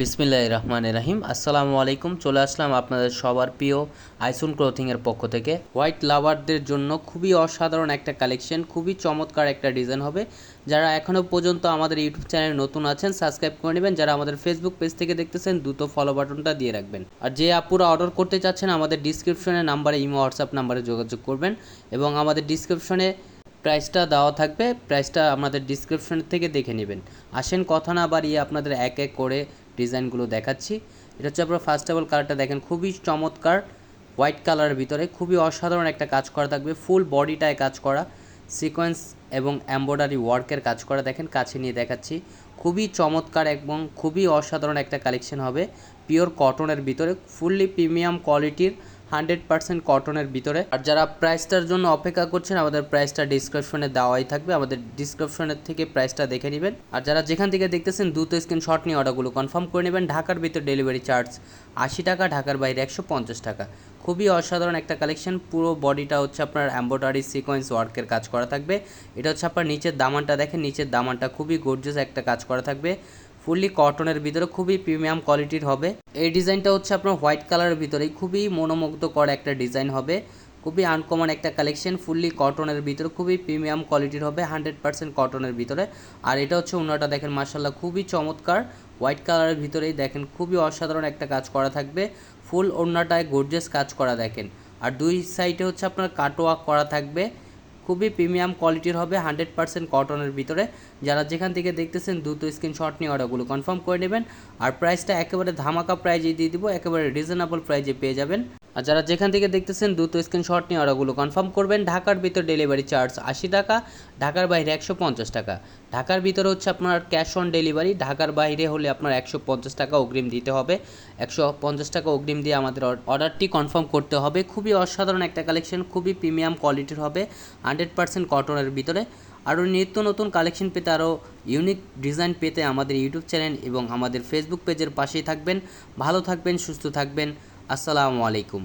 বিসমিল্লাহ রহমান রাহিম। আসসালামু আলাইকুম। চলে আসলাম আপনাদের সবার প্রিয় আইসুন ক্লোথিংয়ের পক্ষ থেকে। হোয়াইট লাভারদের জন্য খুবই অসাধারণ একটা কালেকশন খুবই চমৎকার একটা ডিজাইন হবে। যারা এখনও পর্যন্ত আমাদের ইউটিউব চ্যানেল নতুন আছেন সাবস্ক্রাইব করে নেবেন। যারা আমাদের ফেসবুক পেজ থেকে দেখতেছেন, দ্রুত ফলো বাটনটা দিয়ে রাখবেন। আর যে আপুরা অর্ডার করতে চাচ্ছেন, আমাদের ডিসক্রিপশনে নাম্বারে ইমো হোয়াটসঅ্যাপ নাম্বারে যোগাযোগ করবেন। এবং আমাদের ডিসক্রিপশনে প্রাইসটা দেওয়া থাকবে। প্রাইসটা আমাদের ডিসক্রিপশন থেকে দেখে নেবেন। আসেন কথা না বাড়িয়ে আপনাদের এক এক করে ডিজাইনগুলো দেখাচ্ছি। এটা হচ্ছে আপনার ফার্স্ট অফ অল কালারটা দেখেন, খুবই চমৎকার হোয়াইট কালারের ভিতরে, খুবই অসাধারণ একটা কাজ করা থাকবে ফুল বডিটায় কাজ করা সিকোয়েন্স এবং এম্ব্রয়ডারি ওয়ার্কের কাজ করা দেখেন, কাছে নিয়ে দেখাচ্ছি। খুবই চমৎকার এবং খুবই অসাধারণ একটা কালেকশন হবে পিওর কটনের ভিতরে ফুললি প্রিমিয়াম কোয়ালিটির হান্ড্রেড পার্সেন্ট কটনের ভিতরে। আর যারা প্রাইসটার জন্য অপেক্ষা করছেন, আমাদের প্রাইসটা ডিসক্রিপশনে দেওয়াই থাকবে। আমাদের ডিসক্রিপশনের থেকে প্রাইসটা দেখে নেবেন। আর যারা যেখান থেকে দেখতেছেন, দ্রুত স্ক্রিনশট নিয়ে অর্ডারগুলো কনফার্ম করে নেবেন। ঢাকার ভিতরে ডেলিভারি চার্জ আশি টাকা, ঢাকার বাইরে একশো পঞ্চাশ টাকা। খুবই অসাধারণ একটা কালেকশন পুরো বডিটা হচ্ছে আপনার এম্ব্রয়ডারি সিকোয়েন্স ওয়ার্কের কাজ করা থাকবে। এটা হচ্ছে আপনার নিচের দামানটা দেখেন। নিচের দামানটা খুবই গর্জিয়াস একটা কাজ করা থাকবে। ফুললি কটনের ভিতরে খুবই প্রিমিয়াম কোয়ালিটির হবে। এই ডিজাইনটা হচ্ছে আপনার হোয়াইট কালারের ভিতরেই খুবই মনোমুগ্ধকর একটা ডিজাইন হবে। খুবই আনকমন একটা কালেকশন ফুললি কটনের ভিতরে খুবই প্রিমিয়াম কোয়ালিটির হবে হান্ড্রেড পার্সেন্ট কটনের ভিতরে। আর এটা হচ্ছে অন্যটা দেখেন মার্শাল্লাহ খুবই চমৎকার। হোয়াইট কালারের ভিতরেই দেখেন, খুবই অসাধারণ একটা কাজ করা থাকবে। ফুল ওড়নাটায় গর্জেস কাজ করা দেখেন। আর দুই সাইডে হচ্ছে আপনার কাটওয়ার্ক করা থাকবে। খুবই প্রিমিয়াম কোয়ালিটির হবে, হান্ড্রেড পার্সেন্ট কটনের ভিতরে। যারা যেখান থেকে দেখতেছেন, দ্রুত স্ক্রিনশট নিয়ে অর্ডারগুলো কনফার্ম করে নেবেন। আর প্রাইসটা একেবারে ধামাকা প্রাইজে দিয়ে দিব, একেবারে রিজনেবল প্রাইজে পেয়ে যাবেন। আর যারা যেখান থেকে দেখতেছেন, দ্রুত স্ক্রিনশট নিয়ে অর্ডারগুলো কনফার্ম করবেন। ঢাকার ভিতর ডেলিভারি চার্জ আশি টাকা, ঢাকার বাইরে একশো পঞ্চাশ টাকা। ঢাকার ভিতরে হচ্ছে আপনার ক্যাশ অন ডেলিভারি ঢাকার বাইরে হলে আপনার একশো পঞ্চাশ টাকা অগ্রিম দিতে হবে। একশো পঞ্চাশ টাকা অগ্রিম দিয়ে আমাদের অর্ডারটি কনফার্ম করতে হবে। খুবই অসাধারণ একটা কালেকশন খুবই প্রিমিয়াম কোয়ালিটির হবে হান্ড্রেড পার্সেন্ট কটনের ভিতরে। আরও নিত্য নতুন কালেকশন পেতে, আরও ইউনিক ডিজাইন পেতে আমাদের ইউটিউব চ্যানেল এবং আমাদের ফেসবুক পেজের পাশেই থাকবেন। ভালো থাকবেন, সুস্থ থাকবেন। আসসালামু আলাইকুম।